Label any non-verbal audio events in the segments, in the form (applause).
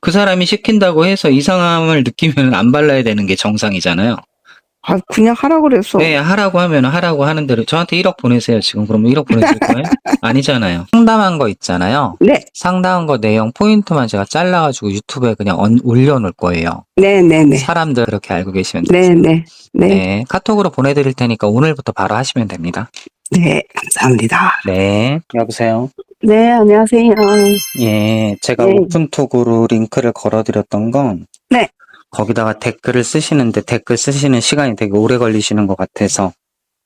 그 사람이 시킨다고 해서 이상함을 느끼면 안 발라야 되는 게 정상이잖아요. 아, 그냥 하라 그랬어. 네, 하라고 하면 하라고 하는 대로 저한테 1억 보내세요. 지금 그러면 1억 보내줄 거예요? (laughs) 아니잖아요. 상담한 거 있잖아요. 네, 상담한 거 내용 포인트만 제가 잘라가지고 유튜브에 그냥 얹- 올려놓을 거예요. 네, 네, 네. 사람들 그렇게 알고 계시면 네, 돼요. 네, 네, 네, 카톡으로 보내드릴 테니까 오늘부터 바로 하시면 됩니다. 네, 감사합니다. 네. 여보세요? 네, 안녕하세요. 예, 제가 네. 오픈톡으로 링크를 걸어드렸던 건 네. 거기다가 댓글을 쓰시는데 댓글 쓰시는 시간이 되게 오래 걸리시는 것 같아서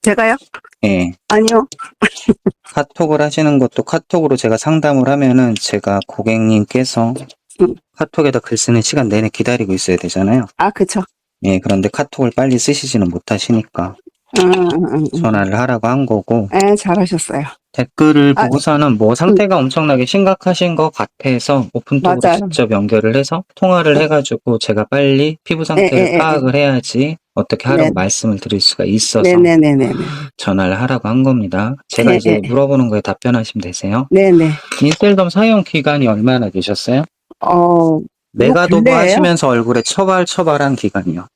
제가요? 예, 아니요. (laughs) 카톡을 하시는 것도 카톡으로 제가 상담을 하면은 제가 고객님께서 음. 카톡에다 글 쓰는 시간 내내 기다리고 있어야 되잖아요. 아, 그쵸. 예, 그런데 카톡을 빨리 쓰시지는 못하시니까 음, 음, 음. 전화를 하라고 한 거고 네, 잘하셨어요. 댓글을 아, 보고서는 뭐 상태가 엄청나게 심각하신 것 같아서 오픈톡으로 맞아요. 직접 연결을 해서 통화를 해가지고 제가 빨리 피부 상태를 예, 예, 예. 파악을 해야지 어떻게 하라고 네. 말씀을 드릴 수가 있어서 네네네네. 전화를 하라고 한 겁니다. 제가 네, 이제 네. 물어보는 거에 답변하시면 되세요. 네네. 인셀덤 사용 기간이 얼마나 되셨어요? 어, 메가도브 근래예요? 하시면서 얼굴에 처발처발한 기간이요.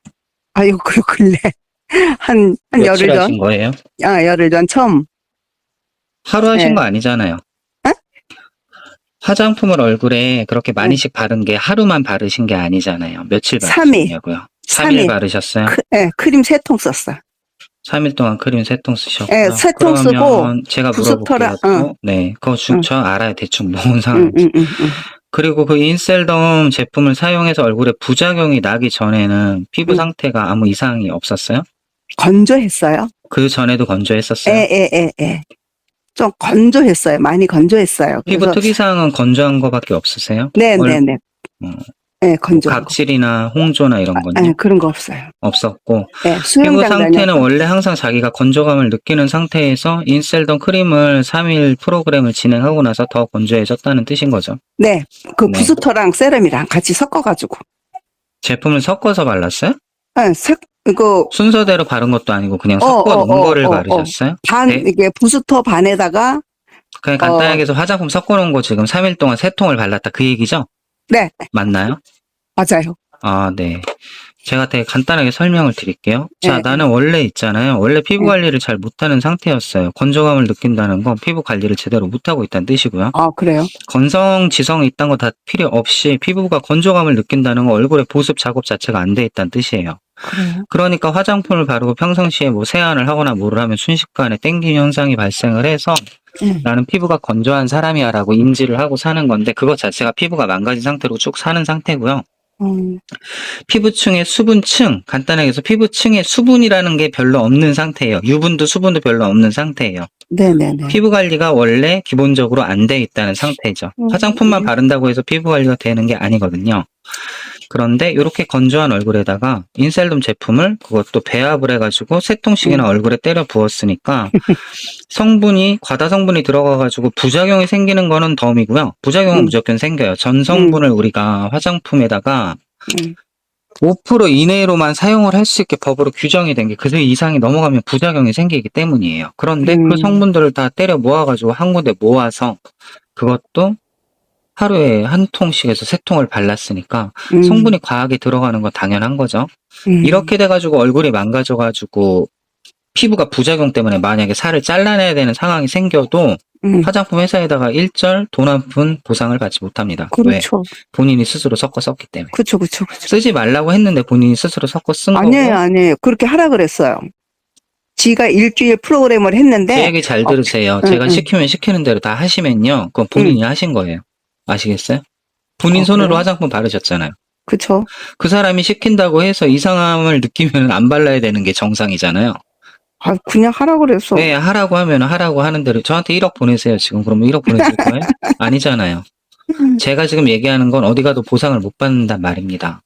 아유, 그, 근래. 한, 한 며칠 열흘 전? 하신 거예요? 아, 열흘 전 처음. 하루 하신 네. 거 아니잖아요. 에? 화장품을 얼굴에 그렇게 많이씩 바른 게 하루만 바르신 게 아니잖아요. 며칠 삼 일. 바르셨냐고요? 삼 3일 일. 바르셨어요? 크, 네, 크림 세 통 썼어요. 3일 동안 크림 세 통 쓰셨고요. 네, 세통 쓰고 그러면 제가 부스터라, 물어볼게요. 또. 응. 네, 그거 중, 응. 저 알아요. 대충 뭔 응, 상황인지. 응, 응, 응. 그리고 그 인셀덤 제품을 사용해서 얼굴에 부작용이 나기 전에는 피부 응. 상태가 아무 이상이 없었어요? 건조했어요. 그 전에도 건조했었어요? 에, 에, 에, 에. 좀 건조했어요. 많이 건조했어요. 피부 그래서- 특이사항은 건조한 거밖에 없으세요? 네, 얼- 네, 네. 음. 네, 건조. 각질이나 홍조나 이런 건요? 네, 그런 거 없어요. 없었고 네, 피부 수영장 상태는 다녀서. 원래 항상 자기가 건조감을 느끼는 상태에서 인셀덤 크림을 3일 프로그램을 진행하고 나서 더 건조해졌다는 뜻인 거죠. 네, 그 네. 부스터랑 세럼이랑 같이 섞어가지고. 제품을 섞어서 발랐어요? 네, 색, 이거 순서대로 바른 것도 아니고 그냥 어, 섞어 어, 놓은 어, 거를 어, 바르셨어요? 반, 네. 이게 부스터 반에다가, 그냥 어. 간단하게 해서 화장품 섞어 놓은 거 지금 3일 동안 세 통을 발랐다 그 얘기죠? 네, 맞나요? 맞아요. 아, 네. 제가 되게 간단하게 설명을 드릴게요. 자, 네. 나는 원래 있잖아요. 원래 피부 네. 관리를 잘 못하는 상태였어요. 건조감을 느낀다는 건 피부 관리를 제대로 못하고 있다는 뜻이고요. 아, 그래요? 건성, 지성 이딴 거다 필요 없이 피부가 건조감을 느낀다는 건 얼굴에 보습 작업 자체가 안 돼 있다는 뜻이에요. 그래요? 그러니까 화장품을 바르고 평상시에 뭐 세안을 하거나 뭐를 하면 순식간에 땡김 현상이 발생을 해서 음. 나는 피부가 건조한 사람이야 라고 인지를 하고 사는 건데 그것 자체가 피부가 망가진 상태로 쭉 사는 상태고요. 음, 피부층의 수분층, 간단하게 해서 피부층에 수분이라는 게 별로 없는 상태예요. 유분도 수분도 별로 없는 상태예요. 네네네. 피부 관리가 원래 기본적으로 안 돼 있다는 상태죠. 음. 화장품만 바른다고 해서 피부 관리가 되는 게 아니거든요. 그런데 이렇게 건조한 얼굴에다가 인셀룸 제품을 그것도 배합을 해가지고 세 통씩이나 음. 얼굴에 때려 부었으니까 성분이 과다 성분이 들어가가지고 부작용이 생기는 거는 덤이고요. 부작용은 음. 무조건 생겨요. 전 성분을 우리가 화장품에다가 음. 5% 이내로만 사용을 할 수 있게 법으로 규정이 된 게 그 이상이 넘어가면 부작용이 생기기 때문이에요. 그런데 음. 그 성분들을 다 때려 모아가지고 한 군데 모아서 그것도 하루에 한 통씩에서 세 통을 발랐으니까 음, 성분이 과하게 들어가는 건 당연한 거죠. 음. 이렇게 돼가지고 얼굴이 망가져가지고 피부가 부작용 때문에 만약에 살을 잘라내야 되는 상황이 생겨도 음. 화장품 회사에다가 일절 돈 한 푼 보상을 받지 못합니다. 왜? 그렇죠. 본인이 스스로 섞어 썼기 때문에. 그쵸, 그쵸, 그쵸. 쓰지 말라고 했는데 본인이 스스로 섞어 쓴 아니에요, 거고 아니에요. 그렇게 하라 그랬어요. 지가 일주일 프로그램을 제 했는데, 얘기 잘 들으세요. 응, 제가 응. 시키면 시키는 대로 다 하시면요. 그건 본인이 하신 거예요. 아시겠어요? 본인 어, 손으로 그래요? 화장품 바르셨잖아요. 그쵸. 그 사람이 시킨다고 해서 이상함을 느끼면 안 발라야 되는 게 정상이잖아요. 아, 그냥 하라 그랬어. 네, 하라고 하면 하라고 하는 대로 저한테 1억 보내세요. 지금 그러면 1억 보내줄 거예요? (laughs) 아니잖아요. 음. 제가 지금 얘기하는 건 어디 가도 보상을 못 받는단 말입니다.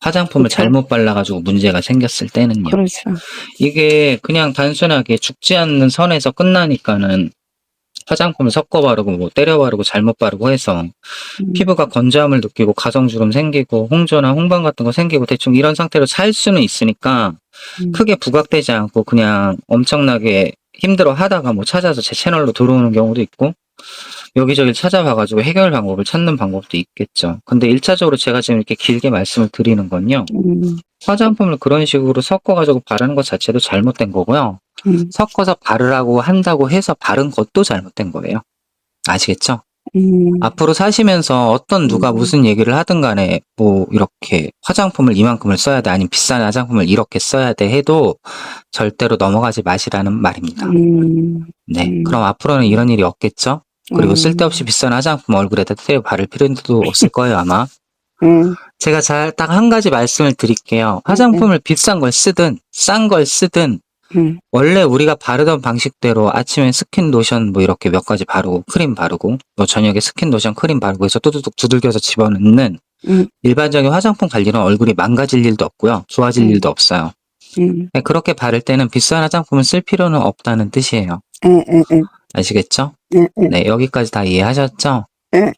화장품을 그쵸. 잘못 발라가지고 문제가 생겼을 때는요. 그렇죠. 이게 그냥 단순하게 죽지 않는 선에서 끝나니까는 화장품을 섞어 바르고 뭐 때려 바르고 잘못 바르고 해서 음. 피부가 건조함을 느끼고 가성주름 생기고 홍조나 홍방 같은 거 생기고 대충 이런 상태로 살 수는 있으니까 음. 크게 부각되지 않고 그냥 엄청나게 힘들어 하다가 뭐 찾아서 제 채널로 들어오는 경우도 있고 여기저기 찾아봐가지고 해결 방법을 찾는 방법도 있겠죠. 근데 1차적으로 제가 지금 이렇게 길게 말씀을 드리는 건요. 음, 화장품을 그런 식으로 섞어가지고 바르는 것 자체도 잘못된 거고요. 음, 섞어서 바르라고 한다고 해서 바른 것도 잘못된 거예요. 아시겠죠? 음, 앞으로 사시면서 어떤 누가 음. 무슨 얘기를 하든 간에 뭐 이렇게 화장품을 이만큼을 써야 돼 아니면 비싼 화장품을 이렇게 써야 돼 해도 절대로 넘어가지 마시라는 말입니다. 음, 네. 음. 그럼 앞으로는 이런 일이 없겠죠? 그리고 음. 쓸데없이 비싼 화장품 얼굴에다 때려 바를 필요도 없을 거예요, 아마. 음, 제가 잘 딱 한 가지 말씀을 드릴게요. 화장품을 비싼 걸 쓰든 싼 걸 쓰든 음, 원래 우리가 바르던 방식대로 아침에 스킨 로션 뭐 이렇게 몇 가지 바르고 크림 바르고 뭐 저녁에 스킨 로션 크림 바르고 해서 뚜두둑 두들겨서 집어넣는 음. 일반적인 화장품 관리는 얼굴이 망가질 일도 없고요. 좋아질 음. 일도 없어요. 음, 네, 그렇게 바를 때는 비싼 화장품을 쓸 필요는 없다는 뜻이에요. 에, 에, 에, 아시겠죠? 에, 에. 네, 여기까지 다 이해하셨죠? 네.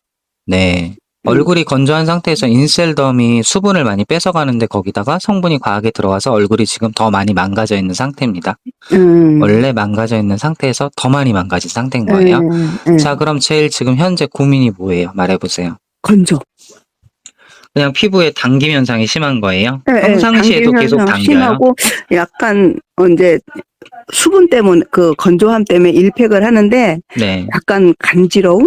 네. 음. 얼굴이 건조한 상태에서 인셀덤이 수분을 많이 뺏어가는데 거기다가 성분이 과하게 들어와서 얼굴이 지금 더 많이 망가져 있는 상태입니다. 음. 원래 망가져 있는 상태에서 더 많이 망가진 상태인 거예요. 에, 에. 자, 그럼 제일 지금 현재 고민이 뭐예요? 말해보세요. 건조. 그냥 피부에 당김 현상이 심한 거예요? 에, 에, 평상시에도 당김 계속 현상 당겨요? 심하고 약간 어, 이제 수분 때문에 그 건조함 때문에 일팩을 하는데 네. 약간 간지러움?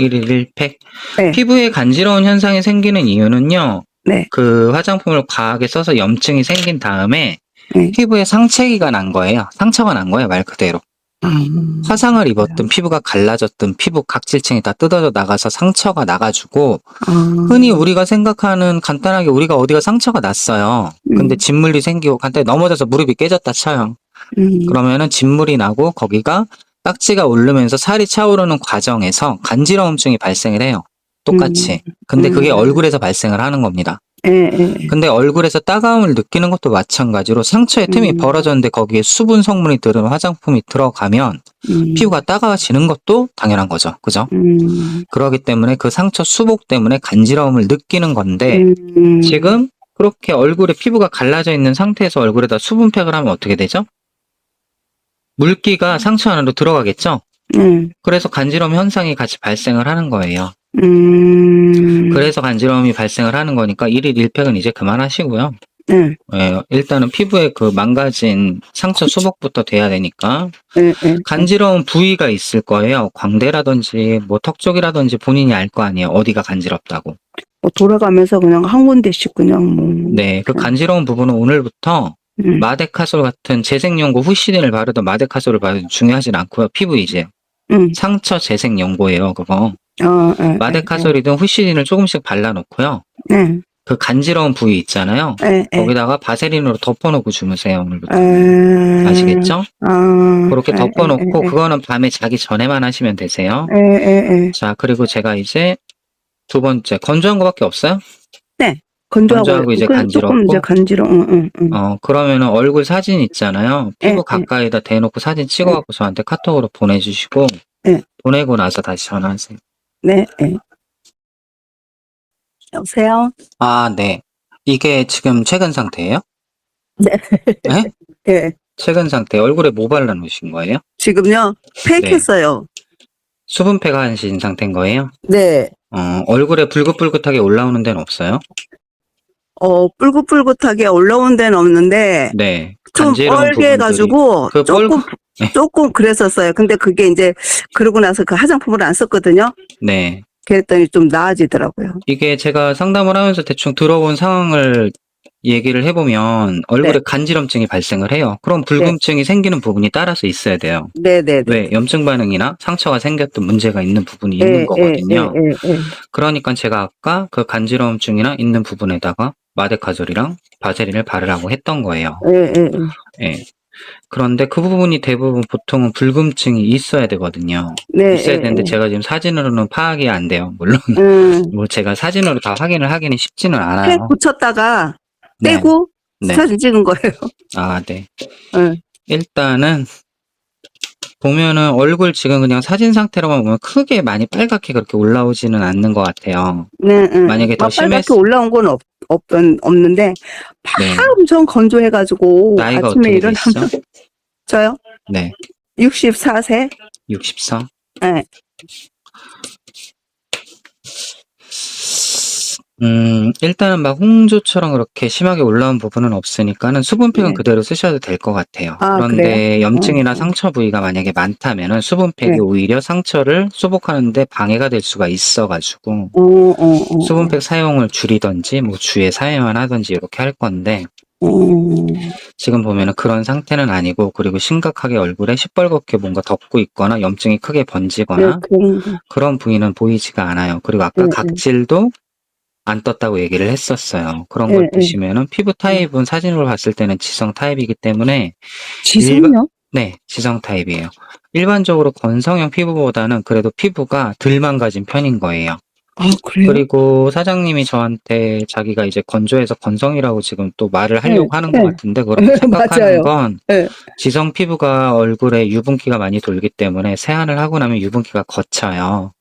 1일 1팩. 네. 피부에 간지러운 현상이 생기는 이유는요. 네. 그 화장품을 과하게 써서 염증이 생긴 다음에 네. 피부에 상체기가 난 거예요. 상처가 난 거예요, 말 그대로. 음. 화상을 입었든 피부가 갈라졌든 피부 각질층이 다 뜯어져 나가서 상처가 나가지고 아. 흔히 우리가 생각하는 간단하게 우리가 어디가 상처가 났어요. 근데 음. 진물이 생기고 간단히 넘어져서 무릎이 깨졌다 쳐요. 음. 그러면은 진물이 나고 거기가 딱지가 오르면서 살이 차오르는 과정에서 간지러움증이 발생을 해요. 똑같이. 근데 그게 음. 얼굴에서 발생을 하는 겁니다. 에, 에. 근데 얼굴에서 따가움을 느끼는 것도 마찬가지로 상처에 틈이 음. 벌어졌는데 거기에 수분 성분이 들은 화장품이 들어가면 음. 피부가 따가워지는 것도 당연한 거죠. 그죠? 음. 그렇기 때문에 그 상처 수복 때문에 간지러움을 느끼는 건데 음. 지금 그렇게 얼굴에 피부가 갈라져 있는 상태에서 얼굴에다 수분팩을 하면 어떻게 되죠? 물기가 상처 안으로 들어가겠죠? 음. 그래서 간지러움 현상이 같이 발생을 하는 거예요. 음. 그래서 간지러움이 발생을 하는 거니까 1일 1팩은 이제 그만하시고요. 예, 예, 일단은 피부에 그 망가진 상처 수복부터 돼야 되니까 예, 예. 간지러운 부위가 있을 거예요. 광대라든지 뭐 턱 쪽이라든지 본인이 알 거 아니에요. 어디가 간지럽다고. 뭐 돌아가면서 그냥 한 군데씩 그냥 뭐. 네, 그 간지러운 부분은 오늘부터 음. 마데카솔 같은 재생연고 후시딘을 바르든 마데카솔을 바르든 중요하진 않고요. 피부 이제 음. 상처 재생 연고예요. 그거 어, 예, 마데카솔이든 후시딘을 조금씩 발라놓고요. 예, 그 간지러운 부위 있잖아요. 예, 예. 거기다가 바세린으로 덮어놓고 주무세요. 오늘부터 에... 아시겠죠? 아, 그렇게 예, 덮어놓고 예, 그거는 밤에 자기 전에만 하시면 되세요. 예, 예, 예. 자 그리고 제가 이제 두 번째 건조한 거밖에 없어요? 건조하고, 건조하고 이제 그 간지럽고? 조금 이제 간지러. 응, 응, 응. 어 그러면은 얼굴 사진 있잖아요. 예, 피부 예. 가까이다 대놓고 사진 찍어갖고 저한테 카톡으로 보내주시고 예. 보내고 나서 다시 전화하세요. 네, 예. 여보세요. 아 네. 이게 지금 최근 상태예요? 네. 네? (laughs) 예. 최근 상태 얼굴에 뭐 발라놓으신 거예요? 지금요 팩했어요. 수분팩 하신 상태인 거예요? 네. 어, 얼굴에 불긋불긋하게 올라오는 데는 없어요? 어 뿔긋뿔긋하게 올라온 데는 없는데 네. 좀 뻘게. 해가지고 그 조금 뻘- 네. 조금 그랬었어요. 근데 그게 이제 그러고 나서 그 화장품을 안 썼거든요. 네. 그랬더니 좀 나아지더라고요. 이게 제가 상담을 하면서 대충 들어본 상황을 얘기를 해보면 얼굴에 네. 간지럼증이 발생을 해요. 그럼 붉음증이 생기는 부분이 따라서 있어야 돼요. 네네네. 왜? 염증 반응이나 상처가 생겼던 문제가 있는 부분이 있는 거거든요. 예, 예, 예. 그러니까 제가 아까 그 간지러움증이나 있는 부분에다가 마데카졸이랑 바세린을 바르라고 했던 거예요. 예, 예, 예. 예. 그런데 그 부분이 대부분 보통은 붉음증이 있어야 되거든요. 네. 있어야 예, 되는데 예. 제가 지금 사진으로는 파악이 안 돼요. 물론 음. (laughs) 뭐 제가 사진으로 다 확인을 하기는 쉽지는 팩 않아요. 붙였다가 네. 떼고 네. 사진 찍은 거예요. 아, 네. 네. 일단은 보면은 얼굴 지금 그냥 사진 상태로만 보면 크게 많이 빨갛게 그렇게 올라오지는 않는 것 같아요. 네, 네. 만약에 더막 빨갛게 심했- 올라온 건 없, 없, 없는데 다 네. 엄청 건조해가지고 나이가 아침에 어떻게 일어나면 되시죠? 저요? 네. 64세? 64? 네. 음, 일단은 막 홍조처럼 그렇게 심하게 올라온 부분은 없으니까는 수분팩은 네. 그대로 쓰셔도 될 것 같아요. 아, 그런데 그래요? 염증이나 어. 상처 부위가 만약에 많다면은 수분팩이 네. 오히려 상처를 수복하는데 방해가 될 수가 있어가지고 어, 어, 어. 수분팩 사용을 줄이던지 뭐 주에 사용만 하던지 이렇게 할 건데 어, 지금 보면은 그런 상태는 아니고 그리고 심각하게 얼굴에 시뻘겋게 뭔가 덮고 있거나 염증이 크게 네, 번지거나 그런 거. 그런 부위는 보이지가 않아요. 그리고 아까 네, 네. 각질도 안 떴다고 얘기를 했었어요. 그런 걸 네, 네. 보시면은 피부 타입은 사진으로 봤을 때는 지성 타입이기 때문에 지성요? 네, 지성 타입이에요. 일반적으로 건성형 피부보다는 그래도 피부가 덜 망가진 편인 거예요. 아, 그래요? 그리고 사장님이 저한테 자기가 이제 건조해서 건성이라고 지금 또 말을 하려고 네, 하는 네. 것 같은데 그렇게 (laughs) 맞아요. 생각하는 건 네. 지성 피부가 얼굴에 유분기가 많이 돌기 때문에 세안을 하고 나면 유분기가 거쳐요.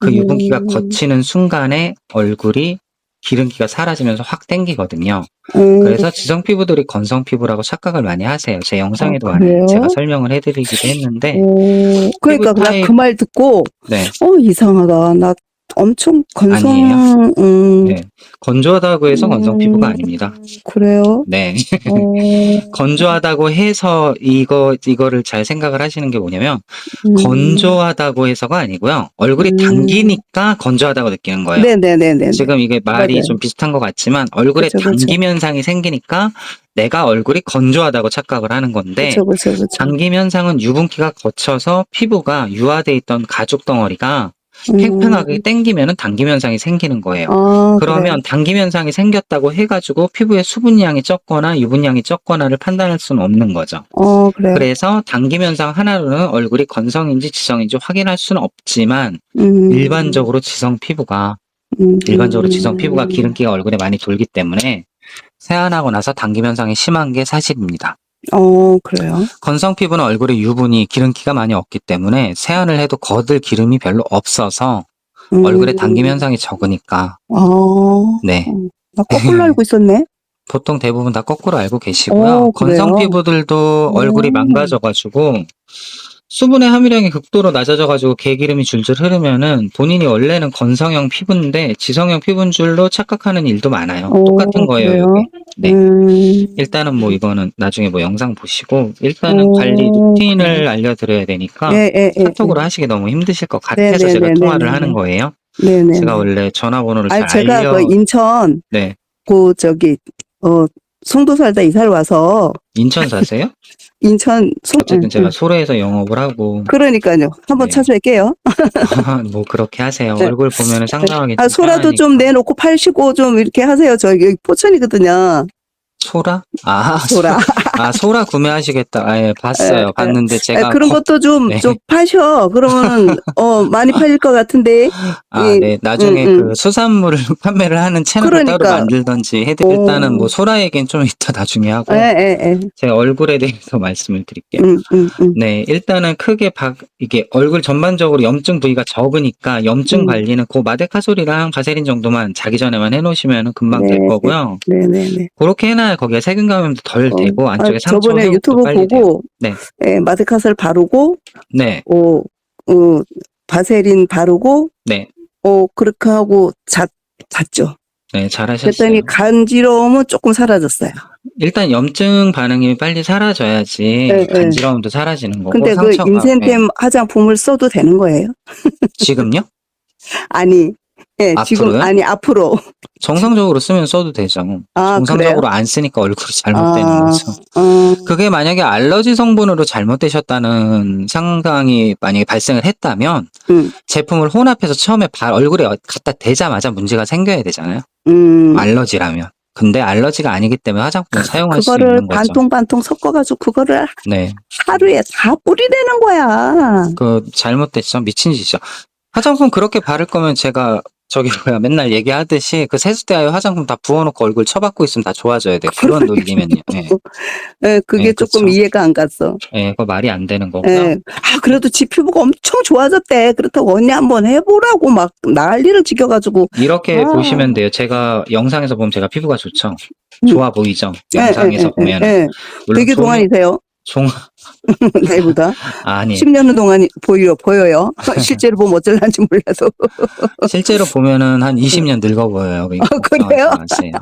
그 음. 유분기가 거치는 순간에 얼굴이 기름기가 사라지면서 확 땡기거든요. 음, 그래서 지성 피부들이 건성 피부라고 착각을 많이 하세요. 제 영상에도 아, 그래요? 제가 설명을 해드리기도 했는데, 오, 그러니까 피부 나 타입- 그 말 듣고 네, 어 이상하다. 나 엄청 건성. 아니에요. 음, 네. 건조하다고 해서 건성 음, 피부가 아닙니다. 그래요? 네. 어, (laughs) 건조하다고 해서 이거, 이거를 잘 생각을 하시는 게 뭐냐면, 음. 건조하다고 해서가 아니고요. 얼굴이 음. 당기니까 건조하다고 느끼는 거예요. 네네네네. 지금 이게 말이 맞아요. 좀 비슷한 것 같지만 얼굴에 그쵸, 그쵸. 당김 현상이 생기니까 내가 얼굴이 건조하다고 착각을 하는 건데 그렇죠, 그렇죠, 그렇죠. 당김 현상은 유분기가 거쳐서 피부가 유화돼 있던 가죽 덩어리가 팽팽하게 당기면은 당김 현상이 생기는 거예요. 음. 아, 그러면 당김 현상이 생겼다고 해가지고 피부에 수분량이 적거나 유분량이 적거나를 판단할 수는 없는 거죠. 그래. 어 그래요. 그래서 당김 현상 하나로는 얼굴이 건성인지 지성인지 확인할 수는 없지만 음, 일반적으로 지성 피부가 음, 일반적으로 음. 지성 피부가 기름기가 얼굴에 많이 돌기 때문에 세안하고 나서 당김 현상이 심한 게 사실입니다. 어 그래요. 건성 피부는 얼굴에 유분이 기름기가 많이 없기 때문에 세안을 해도 거들 기름이 별로 없어서 음. 얼굴에 당김 현상이 적으니까 어, 네 나 거꾸로 알고 있었네. (laughs) 보통 대부분 다 거꾸로 알고 계시고요. 오, 건성 그래요? 피부들도 얼굴이 음. 망가져가지고 수분의 함유량이 극도로 낮아져가지고 개기름이 줄줄 흐르면은 본인이 원래는 건성형 피부인데 지성형 피부인 줄로 착각하는 일도 많아요. 오, 똑같은 거예요. 그래요? 이게. 네. 음, 일단은 뭐 이거는 나중에 뭐 영상 보시고 일단은 오, 관리 루틴을? 알려드려야 되니까 예, 예, 예. 카톡으로 하시기 너무 힘드실 것 같아서 네, 네, 제가 네, 통화를 네, 네, 하는 네. 거예요. 네네. 제가 원래 전화번호를 아니 잘 제가 알려. 그 인천 네. 그 저기 어 송도 살다 이사를 와서 인천 사세요? (laughs) 인천 송 어쨌든 응, 제가 응. 소래에서 영업을 하고 그러니까요. 한번 네. 찾아뵐게요. (laughs) 뭐 그렇게 하세요. 네. 얼굴 보면은 상당하게 아좀 소라도 좀. 내놓고 팔시고 좀 이렇게 하세요. 저기 여기 포천이거든요. 소라? 아 (laughs) 소라. 아 소라 구매하시겠다. 아, 예, 봤어요. 에, 봤는데 제가 아, 그런 거- 것도 좀좀 네. 파셔. 그러면 (laughs) 어 많이 팔릴 것 같은데. 아, 예, 네. 나중에 음, 음. 그 수산물을 (laughs) 판매를 하는 채널을 따로 그러니까. 만들던지 해드 오. 일단은 뭐 소라 얘기는 좀 이따 나중에 하고 예, 예, 예. 제 얼굴에 대해서 말씀을 드릴게요. 음, 음, 음. 네, 일단은 크게 박, 이게 얼굴 전반적으로 염증 부위가 적으니까 염증 음. 관리는 그 마데카솔이랑 바세린 정도만 자기 전에만 해놓으시면 금방 될 네. 거고요. 네, 네, 네. 그렇게 해놔야 거기에 세균 감염도 덜 어, 되고 안쪽에 아, 상처 저번에 회복도 유튜브 빨리 돼요. 보고 네. 예, 마데카솔 바르고 네, 어, 어 바세린 바르고 네, 어 그렇게 하고 잤 잤죠. 네, 잘하셨어요. 그랬더니 간지러움은 조금 사라졌어요. 일단 염증 반응이 빨리 사라져야지 네, 네. 간지러움도 사라지는 거고 근데 그 상처가 네. 인센템 화장품을 써도 되는 거예요? (laughs) 지금요? 아니, 예, 지금 앞으로요? 아니 앞으로. 정상적으로 쓰면 써도 되죠. 아, 정상적으로 그래요? 안 쓰니까 얼굴이 잘못되는 아, 거죠. 어, 그게 만약에 알러지 성분으로 잘못되셨다는 상황이 만약에 발생을 했다면 음, 제품을 혼합해서 처음에 발 얼굴에 갖다 대자마자 문제가 생겨야 되잖아요. 음, 알러지라면. 근데 알러지가 아니기 때문에 화장품을 사용할 수 그거를 있는 거죠. 반통 반통 섞어가지고 그거를 네. 하루에 다 뿌리대는 거야. 그 잘못됐죠. 미친 짓이죠. 화장품 그렇게 바를 거면 제가 저기 뭐야 맨날 얘기하듯이 그 세수대에 화장품 다 부어놓고 얼굴 쳐박고 있으면 다 좋아져야 돼. 그런 논리면요. (laughs) 예, 예, 그게 네, 조금 그쵸. 이해가 안 갔어. 예, 그거 말이 안 되는 거고요. 예. 아, 그래도 지 피부가 엄청 좋아졌대. 그렇다고 언니 한번 해보라고 막 난리를 지겨가지고. 이렇게 아. 보시면 돼요. 제가 영상에서 보면 제가 피부가 좋죠. 음. 좋아 보이죠. 예, 영상에서 예, 예, 보면 예. 물론 되게 좋은- 동안이세요. 종 (laughs) 나이보다 아니 10년 동안 보여 보여요. (laughs) 실제로 보면 어쩔란지 몰라서. (laughs) 실제로 보면은 한 20년 늙어 보여요. 그러니까 아, 그래요? 마세요.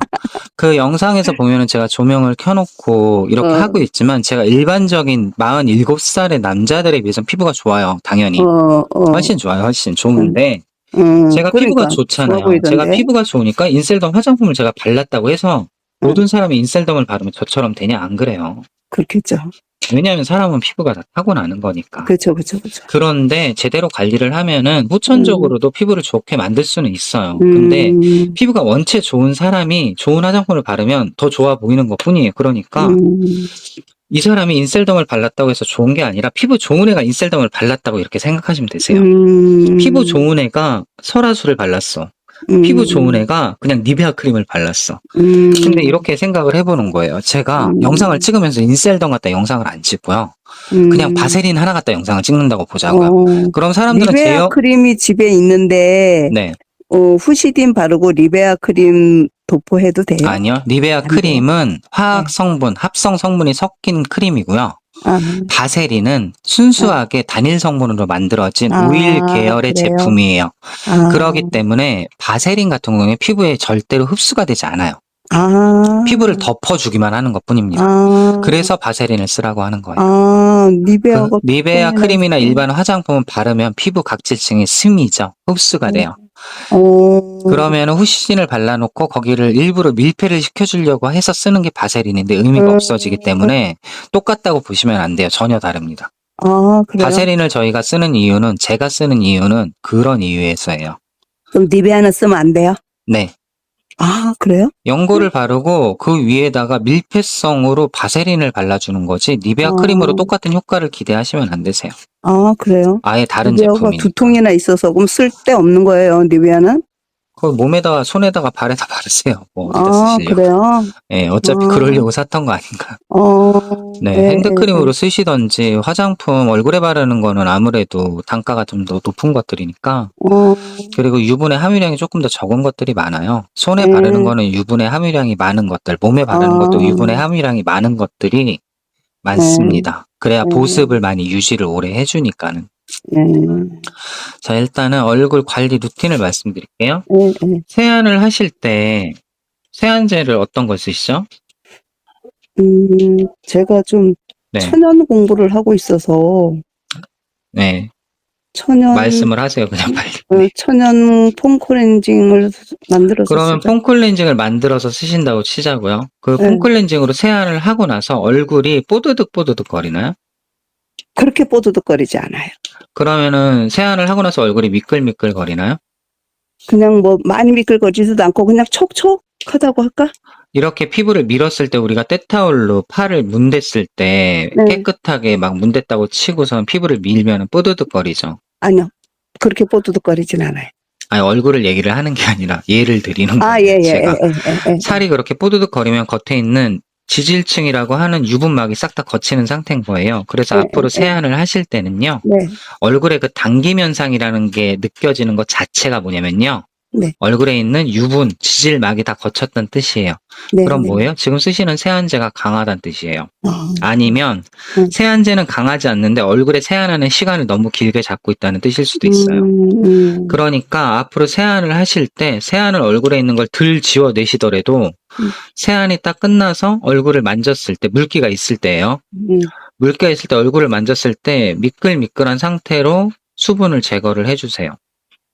그 영상에서 보면은 제가 조명을 켜놓고 이렇게 어. 하고 있지만 제가 일반적인 47살의 남자들에 비해서 피부가 좋아요. 당연히. 어, 어. 훨씬 좋아요. 훨씬 좋은데 음, 제가 그러니까 피부가 좋잖아요. 제가 피부가 좋으니까 인셀덤 화장품을 제가 발랐다고 해서 음. 모든 사람이 인셀덤을 바르면 저처럼 되냐? 안 그래요. 그렇겠죠. 왜냐하면 사람은 피부가 다 타고나는 거니까. 그렇죠, 그렇죠, 그렇죠. 그런데 제대로 관리를 하면은 후천적으로도 피부를 좋게 만들 수는 있어요. 근데 음, 피부가 원체 좋은 사람이 좋은 화장품을 바르면 더 좋아 보이는 것 뿐이에요. 그러니까 음, 이 사람이 인셀덤을 발랐다고 해서 좋은 게 아니라 피부 좋은 애가 인셀덤을 발랐다고 이렇게 생각하시면 되세요. 음, 피부 좋은 애가 설화수를 발랐어. 음, 피부 좋은 애가 그냥 니베아 크림을 발랐어. 음, 근데 이렇게 생각을 해보는 거예요. 제가 음. 영상을 찍으면서 인셀덤 갖다 영상을 안 찍고요. 그냥 음, 바세린 하나 갖다 영상을 찍는다고 보자고요. 어, 그럼 사람들은 리베아 제요. 크림이 집에 있는데 네, 어, 후시딘 바르고 리베아 크림 도포해도 돼요? 아니요. 리베아. 크림은 화학 네. 성분, 합성 성분이 섞인 크림이고요. 아, 바세린은 순수하게 단일 성분으로 만들어진 아, 오일 계열의 그래요? 제품이에요. 아, 그러기 때문에 바세린 같은 경우에 피부에 절대로 흡수가 되지 않아요. 아, 피부를 덮어주기만 하는 것 뿐입니다. 아, 그래서 바세린을 쓰라고 하는 거예요. 아, 그 니베아 크림이나 크림이나 있어요. 일반 화장품은 바르면 피부 각질층이 스미죠. 흡수가 돼요. 어, 그러면 후시딘을 발라놓고 거기를 일부러 밀폐를 시켜주려고 해서 쓰는 게 바세린인데 의미가 음. 없어지기 때문에 똑같다고 보시면 안 돼요. 전혀 다릅니다. 아, 그래요? 바세린을 저희가 쓰는 이유는 제가 쓰는 이유는 그런 이유에서예요. 그럼 리베아는 쓰면 안 돼요? 네. 아, 그래요? 연고를 바르고 그 위에다가 밀폐성으로 바세린을 발라주는 거지 니베아 어. 크림으로 똑같은 효과를 기대하시면 안 되세요. 아, 그래요? 아예 다른 리베아가 제품이니까. 두 통이나 있어서 그럼 쓸데 없는 거예요, 리베아는? 그 몸에다가 손에다가 발에다 바르세요. 뭐 어디다 아, 쓰시려고. 그래요? 예, 어차피 아. 그러려고 샀던 거 아닌가. 어, 네, 네, 핸드크림으로 쓰시던지 화장품 얼굴에 바르는 거는 아무래도 단가가 좀 더 높은 것들이니까 어, 그리고 유분의 함유량이 조금 더 적은 것들이 많아요. 손에 음. 바르는 거는 유분의 함유량이 많은 것들, 몸에 바르는 아. 것도 유분의 함유량이 많은 것들이 많습니다. 그래야 음. 보습을 많이 유지를 오래 해주니까는. 예, 자, 일단은 얼굴 관리 루틴을 말씀드릴게요. 예, 예. 세안을 하실 때 세안제를 어떤 걸 쓰시죠? 음, 제가 좀 네, 천연 공부를 하고 있어서 네, 천연 말씀을 하세요. 그냥 빨리. 어, 천연 폼 클렌징을 만들어서 그러면 쓰죠. 폼 클렌징을 만들어서 쓰신다고 치자고요. 그 네. 폼 클렌징으로 세안을 하고 나서 얼굴이 뽀드득 뽀드득 거리나요? 그렇게 뽀드득거리지 않아요. 그러면은 세안을 하고 나서 얼굴이 미끌미끌 거리나요? 그냥 뭐 많이 미끌거리지도 않고 그냥 촉촉하다고 할까? 이렇게 피부를 밀었을 때 우리가 때타올로 팔을 문댔을 때 네. 깨끗하게 막 문댔다고 치고선 피부를 밀면 뽀드득 거리죠. 아니요. 그렇게 뽀드득거리진 않아요. 아니 얼굴을 얘기를 하는 게 아니라 예를 드리는 거예요. 아, 예, 예, 예, 제가 예, 예, 예. 살이 그렇게 뽀드득 거리면 겉에 있는 지질층이라고 하는 유분막이 싹 다 거치는 상태인 거예요. 그래서 네, 앞으로 네, 세안을 하실 때는요. 네, 얼굴에 그 당김 현상이라는 게 느껴지는 것 자체가 뭐냐면요. 네. 얼굴에 있는 유분, 지질막이 다 거쳤다는 뜻이에요. 네. 그럼 네. 뭐예요? 지금 쓰시는 세안제가 강하다는 뜻이에요. 아, 아니면 음. 세안제는 강하지 않는데 얼굴에 세안하는 시간을 너무 길게 잡고 있다는 뜻일 수도 있어요. 음, 음. 그러니까 앞으로 세안을 하실 때 세안을 얼굴에 있는 걸들 지워내시더라도 음. 세안이 딱 끝나서 얼굴을 만졌을 때 물기가 있을 때예요. 음, 물기가 있을 때 얼굴을 만졌을 때 미끌미끌한 상태로 수분을 제거를 해주세요.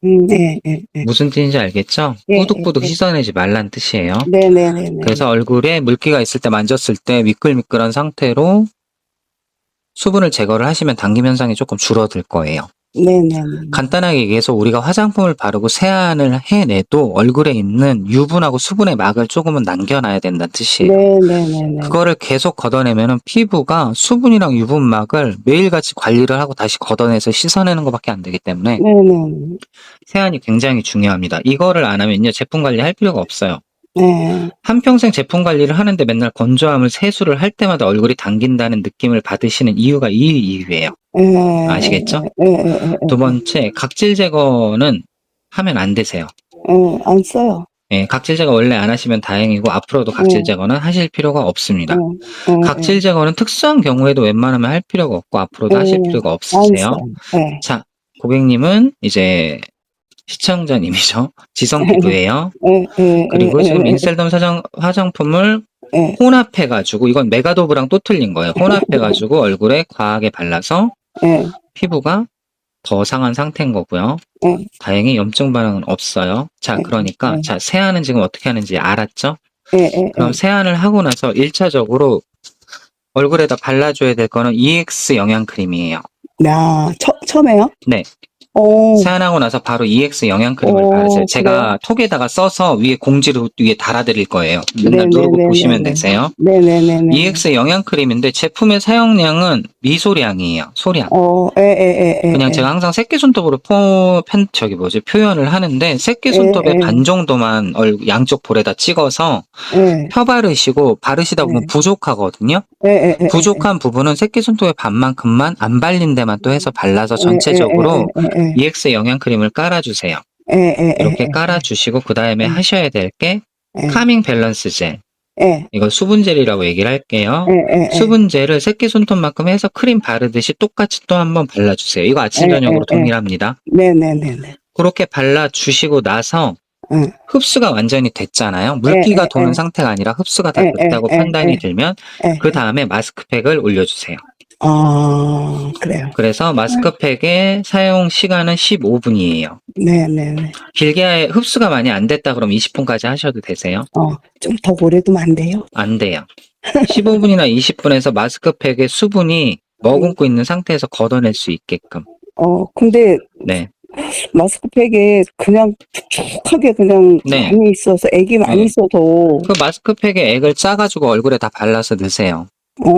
음, 네, 네, 네. 무슨 뜻인지 알겠죠? 예, 뿌득뿌득 예, 예. 씻어내지 말란 뜻이에요. 네, 네, 네, 네. 그래서 얼굴에 물기가 있을 때 만졌을 때 미끌미끌한 상태로 수분을 제거를 하시면 당김 현상이 조금 줄어들 거예요. 네, 네, 네. 간단하게 얘기해서 우리가 화장품을 바르고 세안을 해내도 얼굴에 있는 유분하고 수분의 막을 조금은 남겨놔야 된다는 뜻이에요. 네, 네, 네, 네. 그거를 계속 걷어내면은 피부가 수분이랑 유분막을 매일같이 관리를 하고 다시 걷어내서 씻어내는 것밖에 안 되기 때문에 네, 네, 세안이 굉장히 중요합니다. 이거를 안 하면요 제품 관리 할 필요가 없어요. 네. 한평생 제품 관리를 하는데 맨날 건조함을 세수를 할 때마다 얼굴이 당긴다는 느낌을 받으시는 이유가 이 이유예요. 네. 아시겠죠? 네. 두 번째, 각질 제거는 하면 안 되세요. 네, 안 써요. 예, 각질 제거 원래 안 하시면 다행이고 앞으로도 각질 네. 제거는 하실 필요가 없습니다. 어, 어, 각질 제거는 특수한 경우에도 웬만하면 할 필요가 없고 앞으로도 네. 하실 필요가 예, 없으세요. 예, 자, 고객님은 이제 시청자님이죠. 지성 피부예요. (laughs) 예, 예, 그리고 예, 지금 예, 인셀덤 사장, 화장품을 예, 혼합해가지고 이건 메가도브랑 또 틀린 거예요. 혼합해가지고 (laughs) 얼굴에 과하게 발라서 예, 피부가 더 상한 상태인 거고요. 예. 다행히 염증 반응은 없어요. 자, 네, 그러니까 네. 자 세안은 지금 어떻게 하는지 알았죠? 그럼 세안을 하고 나서 1차적으로 얼굴에다 발라줘야 될 거는 EX 영양 크림이에요. 나 처, 처음에요? 네. 오, 세안하고 나서 바로 EX 영양 크림을 오, 바르세요. 제가 톡에다가 써서 위에 공지로 위에 달아드릴 거예요. 맨날 네, 누르고 네, 네, 보시면 네, 네. 되세요. 네네네 네. EX 영양 크림인데 제품의 사용량은 미소량이에요. 소량. 어, 예, 예, 예. 그냥 예. 제가 항상 새끼손톱으로 포, 펜, 저기 뭐지, 표현을 하는데, 새끼손톱의 예, 예. 반 정도만 얼, 양쪽 볼에다 찍어서 예, 펴 바르시고, 바르시다 보면 네. 부족하거든요? 예, 예, 예. 부족한 부분은 새끼손톱의 반만큼만 안 발린 데만 또 해서 발라서 예, 전체적으로 예, 예, EX 영양크림을 깔아주세요. 예, 예, 예, 이렇게 예, 깔아주시고, 그 다음에 음. 하셔야 될 게, 예. 카밍 밸런스 젤. 예, 이거 수분젤이라고 얘기를 할게요. 예, 예, 예. 수분젤을 새끼손톱만큼 해서 크림 바르듯이 똑같이 또 한번 발라주세요. 이거 아침 예, 저녁으로 예, 예. 동일합니다. 네네네 네. 그렇게 발라주시고 나서 응. 흡수가 완전히 됐잖아요. 물기가 예, 예, 도는 예. 상태가 아니라 흡수가 다 예, 됐다고 예, 예, 판단이 예. 들면 예. 그 다음에 마스크팩을 올려주세요. 아, 그래요. 그래서 마스크팩의 사용 시간은 15분이에요. 네 네 네. 길게 흡수가 많이 안 됐다 그럼 20분까지 하셔도 되세요. 어, 좀 더 오래 두면 안 돼요? 안 돼요. 15분이나 20분에서 마스크팩의 수분이 머금고 있는 상태에서 걷어낼 수 있게끔. 어, 근데 네. 마스크팩에 그냥 축축하게 그냥 네. 많이 있어서 액이 많이 네. 있어서 그 마스크팩에 액을 짜가지고 얼굴에 다 발라서 넣으세요. 어,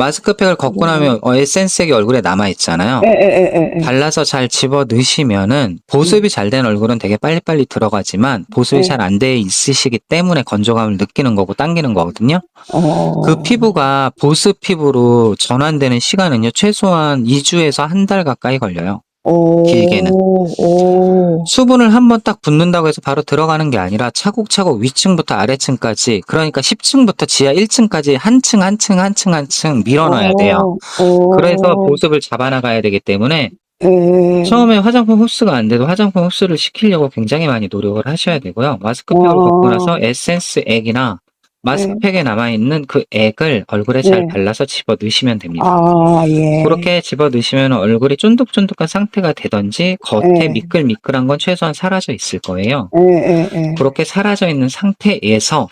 마스크팩을 걷고 나면 어, 에센스액이 얼굴에 남아 있잖아요. 예, 예, 예, 예. 발라서 잘 집어 넣으시면은 보습이 잘 된 얼굴은 되게 빨리빨리 들어가지만 보습이 네. 잘 안 돼 있으시기 때문에 건조감을 느끼는 거고 당기는 거거든요. 어, 그 피부가 보습 피부로 전환되는 시간은요 최소한 2주에서 한 달 가까이 걸려요. 어, 길게는. 오, 수분을 한 번 딱 붓는다고 해서 바로 들어가는 게 아니라 차곡차곡 위층부터 아래층까지 그러니까 10층부터 지하 1층까지 한 층 한 층 한 층 한 층 밀어넣어야 돼요. 어, 그래서 보습을 잡아나가야 되기 때문에 예. 처음에 화장품 흡수가 안 돼도 화장품 흡수를 시키려고 굉장히 많이 노력을 하셔야 되고요. 마스크팩을 와. 걷고 나서 에센스 액이나 마스크팩에 남아있는 그 액을 얼굴에 잘 네. 발라서 집어 넣으시면 됩니다. 아, 예. 그렇게 집어 넣으시면 얼굴이 쫀득쫀득한 상태가 되던지 겉에 네. 미끌미끌한 건 최소한 사라져 있을 거예요. 예, 예, 예. 그렇게 사라져 있는 상태에서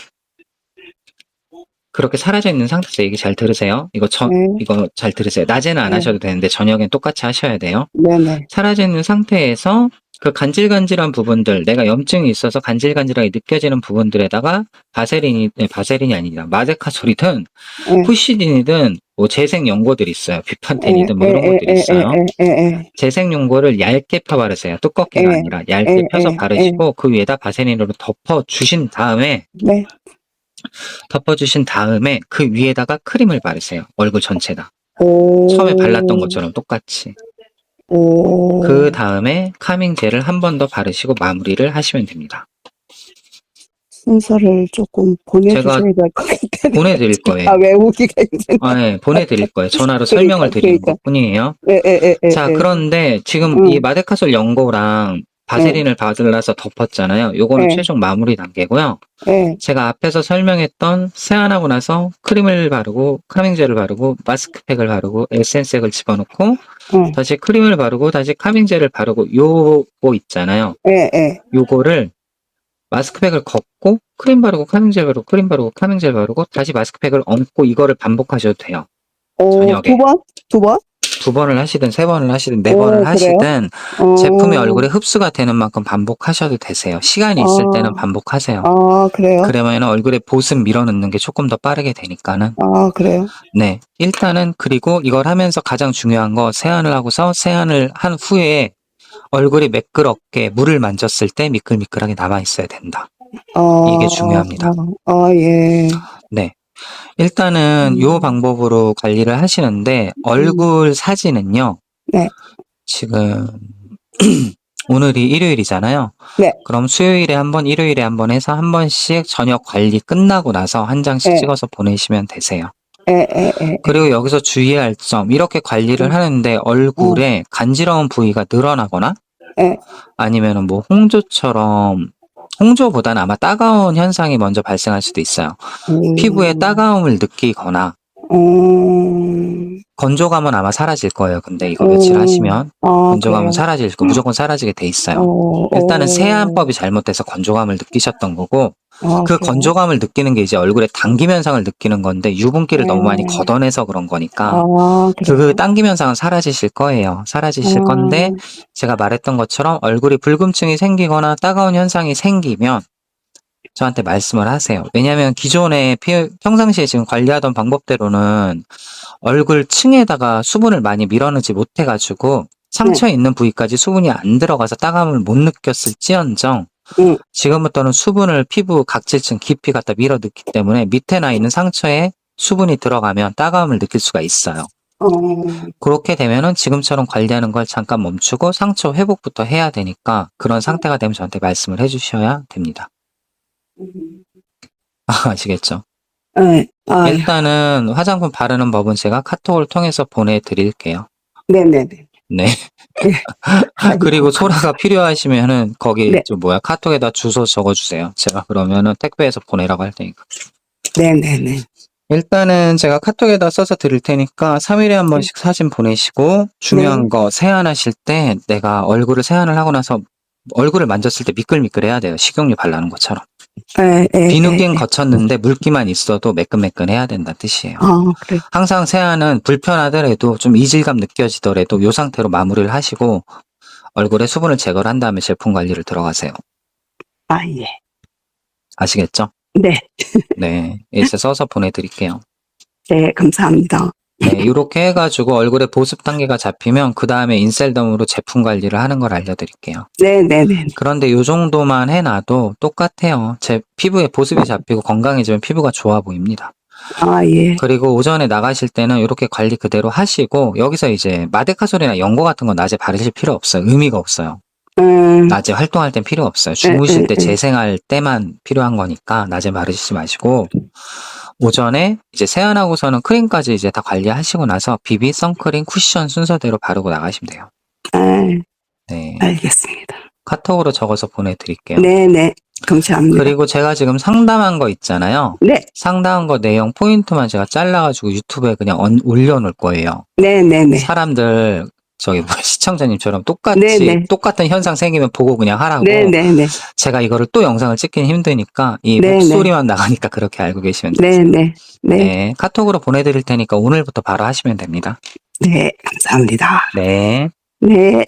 그렇게 사라져 있는 상태에서 얘기 잘 들으세요. 이거 저, 네. 이거 잘 들으세요. 낮에는 안 네. 하셔도 되는데 저녁엔 똑같이 하셔야 돼요. 네네. 사라져 있는 상태에서 그 간질간질한 부분들, 내가 염증이 있어서 간질간질하게 느껴지는 부분들에다가 바세린이, 네, 바세린이 아니라 마데카솔이든 예. 푸시딘이든 뭐 재생 연고들 있어요. 뷰판텐이든 뭐 예, 이런 예, 것들이 예, 있어요. 예, 예, 예. 재생 연고를 얇게 펴 바르세요. 두껍게가 예, 아니라 얇게 예, 펴서 예, 바르시고 그 위에다 바세린으로 덮어 주신 다음에 네. 덮어 주신 다음에 그 위에다가 크림을 바르세요. 얼굴 전체다. 오. 처음에 발랐던 것처럼 똑같이. 오. 그 다음에 카밍 젤을 한 번 더 바르시고 마무리를 하시면 됩니다. 순서를 조금 보내주셔야 될 것 같아요. 보내드릴 (laughs) 거예요. 아, 외우기가 힘드네. 아, 네, 보내드릴 거예요. 전화로 (laughs) 그러니까, 설명을 드리는 그러니까. 것 뿐이에요. 예, 예, 예, 예. 자, 예. 그런데 지금 음. 이 마데카솔 연고랑 바세린을 발라서 덮었잖아요. 요거는 네. 최종 마무리 단계고요. 예, 제가 앞에서 설명했던 세안하고 나서 크림을 바르고 카밍젤을 바르고 마스크팩을 바르고 에센스액을 집어넣고 응. 다시 크림을 바르고 다시 카밍젤을 바르고 요거 있잖아요. 예, 예. 요거를 마스크팩을 걷고 크림 바르고 카밍젤 바르고 크림 바르고 카밍젤 바르고 다시 마스크팩을 얹고 이거를 반복하셔도 돼요. 오, 저녁에. 두 번? 두 번? 두 번을 하시든 세 번을 하시든 네 오, 번을 그래요? 하시든 어. 제품이 얼굴에 흡수가 되는 만큼 반복하셔도 되세요. 시간이 있을 아. 때는 반복하세요. 아, 그래요? 그러면 얼굴에 보습 밀어넣는 게 조금 더 빠르게 되니까는 아, 그래요? 네. 일단은 그리고 이걸 하면서 가장 중요한 거 세안을 하고서 세안을 한 후에 얼굴이 매끄럽게 물을 만졌을 때 미끌미끌하게 남아 있어야 된다. 아, 이게 중요합니다. 아, 아, 예. 네. 일단은 음. 요 방법으로 관리를 하시는데 얼굴 사진은요. 네. 지금 (clears throat) 오늘이 일요일이잖아요. 네. 그럼 수요일에 한 번, 일요일에 한 번 해서 한 번씩 저녁 관리 끝나고 나서 한 장씩 네. 찍어서 보내시면 되세요. 에, 에, 에. 그리고 여기서 주의할 점, 이렇게 관리를 음. 하는데 얼굴에 간지러운 부위가 늘어나거나 네. 아니면은 뭐 홍조처럼 홍조보다는 아마 따가운 현상이 먼저 발생할 수도 있어요. 음. 피부에 따가움을 느끼거나 음. 건조감은 아마 사라질 거예요. 근데 이거 며칠 음. 하시면 아, 건조감은 그래요? 사라질 거 무조건 사라지게 돼 있어요. 어, 일단은 어. 세안법이 잘못돼서 건조감을 느끼셨던 거고 아, 그 그래요? 건조감을 느끼는 게 이제 얼굴에 당김 현상을 느끼는 건데 유분기를 너무 많이 음. 걷어내서 그런 거니까 아, 그 그래요? 당김 현상은 사라지실 거예요. 사라지실 아. 건데 제가 말했던 것처럼 얼굴이 붉음층이 생기거나 따가운 현상이 생기면 저한테 말씀을 하세요. 왜냐하면 기존에 피- 평상시에 지금 관리하던 방법대로는 얼굴 층에다가 수분을 많이 밀어넣지 못해가지고 상처에 있는 부위까지 수분이 안 들어가서 따가움을 못 느꼈을지언정 응. 지금부터는 수분을 피부 각질층 깊이 갖다 밀어 넣기 때문에 밑에 나 있는 상처에 수분이 들어가면 따가움을 느낄 수가 있어요. 어, 그렇게 되면은 지금처럼 관리하는 걸 잠깐 멈추고 상처 회복부터 해야 되니까 그런 상태가 되면 저한테 말씀을 해주셔야 됩니다. 음. 아시겠죠? 네. 아, 일단은 화장품 바르는 법은 제가 카톡을 통해서 보내드릴게요. 네네네. 네. 그리고 소라가 필요하시면은 거기 네. 좀 뭐야 카톡에다 주소 적어주세요. 제가 그러면은 택배에서 보내라고 할 테니까. 네네네. 일단은 제가 카톡에다 써서 드릴 테니까 3일에 한 번씩 사진 보내시고 중요한 네. 거 세안하실 때 내가 얼굴을 세안을 하고 나서 얼굴을 만졌을 때 미끌미끌해야 돼요. 식용유 바르는 것처럼. 에, 에, 비누기는 에, 에. 거쳤는데 물기만 있어도 매끈매끈해야 된다는 뜻이에요. 아, 그래. 항상 세안은 불편하더라도 좀 이질감 느껴지더라도 이 상태로 마무리를 하시고 얼굴에 수분을 제거를 한 다음에 제품 관리를 들어가세요. 아, 예. 아시겠죠? 네. 네. 이제 써서 보내드릴게요. 네, 감사합니다. 네, 이렇게 해가지고 얼굴에 보습 단계가 잡히면 그 다음에 인셀덤으로 제품 관리를 하는 걸 알려드릴게요. 네네네. 그런데 이 정도만 해놔도 똑같아요. 제 피부에 보습이 잡히고 건강해지면 피부가 좋아 보입니다. 아, 예. 그리고 오전에 나가실 때는 이렇게 관리 그대로 하시고 여기서 이제 마데카솔이나 연고 같은 건 낮에 바르실 필요 없어요. 의미가 없어요. 음, 낮에 활동할 땐 필요 없어요. 주무실 에, 때. 재생할 때만 필요한 거니까 낮에 바르시지 마시고 오전에 이제 세안하고서는 크림까지 이제 다 관리하시고 나서 비비, 선크림, 쿠션 순서대로 바르고 나가시면 돼요. 아, 네. 알겠습니다. 카톡으로 적어서 보내드릴게요. 네네. 감사합니다. 그리고 제가 지금 상담한 거 있잖아요. 네, 상담한 거 내용 포인트만 제가 잘라가지고 유튜브에 그냥 얹- 올려놓을 거예요. 네네네. 사람들 저기 뭐 시청자님처럼 똑같이 네네. 똑같은 현상 생기면 보고 그냥 하라고 네네네. 제가 이거를 또 영상을 찍기는 힘드니까 이 네네. 목소리만 나가니까 그렇게 알고 계시면 돼요. 네네. 네. 네, 카톡으로 보내드릴 테니까 오늘부터 바로 하시면 됩니다. 네, 감사합니다. 네. 네.